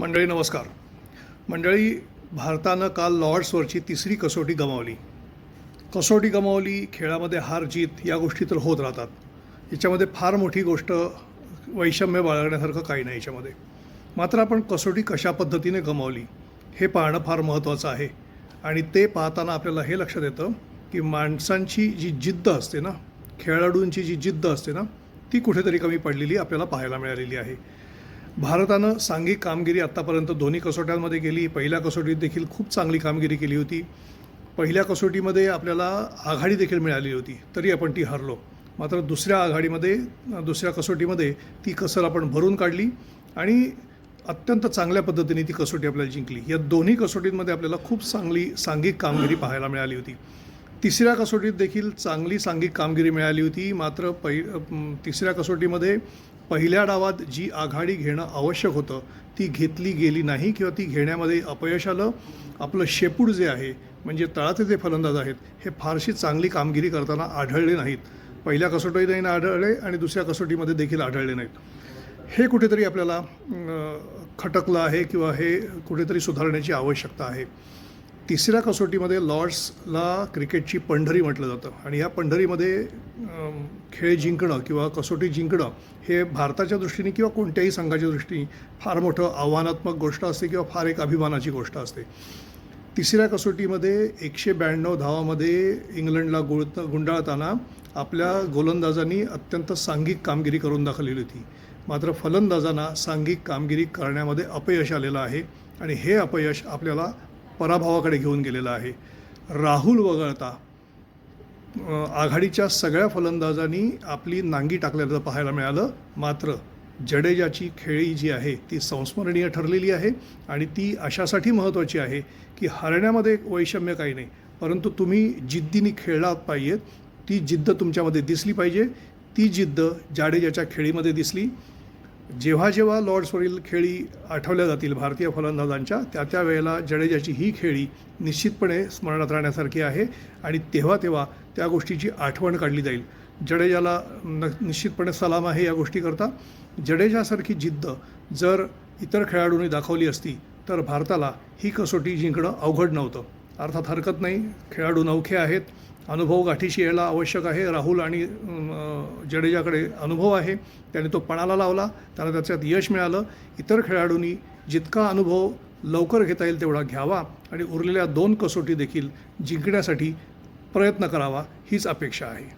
मंडळी नमस्कार. मंडळी भारतानं काल लॉर्ड्सवरची तिसरी कसोटी गमावली. कसोटी गमावली खेळामध्ये हार जीत या गोष्टी तर होत राहतात. याच्यामध्ये फार मोठी गोष्ट वैषम्य बाळगण्यासारखं काही नाही याच्यामध्ये. मात्र आपण कसोटी कशा पद्धतीने गमावली हे पाहणं फार महत्त्वाचं आहे. आणि ते पाहताना आपल्याला हे लक्षात येतं की माणसांची जी जिद्द असते ना खेळाडूंची जी जिद्द असते ना ती कुठेतरी कमी पडलेली आपल्याला पाहायला मिळालेली आहे. भारतानं सांघिक कामगिरी आत्तापर्यंत दोन्ही कसोट्यांमध्ये केली. पहिल्या कसोटीत देखील खूप चांगली कामगिरी केली होती. पहिल्या कसोटीमध्ये आपल्याला आघाडी देखील मिळाली होती तरी आपण ती हरलो. मात्र दुसऱ्या आघाडीमध्ये दुसऱ्या कसोटीमध्ये ती कसर आपण भरून काढली आणि अत्यंत चांगल्या पद्धतीने ती कसोटी आपल्याला जिंकली. या दोन्ही कसोटींमध्ये आपल्याला खूप चांगली सांघिक कामगिरी पाहायला मिळाली होती. तिसऱ्या कसोटीत देखील चांगली सांघिक कामगिरी मिळाली होती. मात्र पहि तिसऱ्या कसोटीमध्ये पहिल्या डावात जी आघाडी घेणं आवश्यक होतं ती घेतली गेली नाही किंवा ती घेण्यामध्ये अपयश आलं आपलं शेपूड जे आहे म्हणजे तळाचे जे फलंदाज आहेत हे फारशी चांगली कामगिरी करताना आढळले नाहीत. पहिल्या कसोटीतही आढळले आणि दुसऱ्या कसोटीमध्ये देखील आढळले नाहीत. हे कुठेतरी आपल्याला खटकलं आहे किंवा हे कुठेतरी सुधारण्याची आवश्यकता आहे. तिसऱ्या कसोटीमध्ये लॉर्ड्सला क्रिकेटची पंढरी म्हटलं जातं. आणि या पंढरीमध्ये खेळ जिंकणं किंवा कसोटी जिंकणं हे भारताच्या दृष्टीने किंवा कोणत्याही संघाच्या दृष्टीने फार मोठं आव्हानात्मक गोष्ट असते किंवा फार एक अभिमानाची गोष्ट असते. तिसऱ्या कसोटीमध्ये एकशे ब्याण्णव धावामध्ये इंग्लंडला गुळ गुंडाळताना आपल्या गोलंदाजांनी अत्यंत सांघिक कामगिरी करून दाखवलेली होती. मात्र फलंदाजांना सांघिक कामगिरी करण्यामध्ये अपयश आलेलं आहे आणि हे अपयश आपल्याला पराभवाकडे घेऊन गेलेलं आहे. राहुल वगळता आघाडीच्या सगळ्या फलंदाजांनी आपली नांगी टाकल्याचं पाहायला मिळालं. मात्र जडेजाची खेळी जी आहे ती संस्मरणीय ठरलेली आहे आणि ती अशासाठी महत्त्वाची आहे की हरण्यामध्ये वैषम्य काही नाही. परंतु तुम्ही जिद्दीने खेळलात पाहिजेत. ती जिद्द तुमच्यामध्ये दिसली पाहिजे. ती जिद्द जाडेजाच्या खेळीमध्ये दिसली. जेव्हा जेव्हा लॉर्ड्सवरील खेळी आठवल्या जातील भारतीय फलंदाजांच्या त्या त्या वेळेला जडेजाची ही खेळी निश्चितपणे स्मरणात राहण्यासारखी आहे आणि तेव्हा तेव्हा त्या गोष्टीची आठवण काढली जाईल. जडेजाला न निश्चितपणे सलाम आहे या गोष्टीकरता. जडेजासारखी जिद्द जर इतर खेळाडूंनी दाखवली असती तर भारताला ही कसोटी जिंकणं अवघड नव्हतं. अर्थात हरकत नाही. खेळाडू नौखे आहेत. अनुभव गाठीशी यायला आवश्यक आहे. राहुल आणि जडेजाकडे अनुभव आहे. त्याने तो पणाला लावला. त्याला त्याच्यात यश मिळालं. इतर खेळाडूंनी जितका अनुभव लवकर घेता येईल तेवढा घ्यावा आणि उरलेल्या दोन कसोटी देखील जिंकण्यासाठी प्रयत्न करावा हीच अपेक्षा आहे.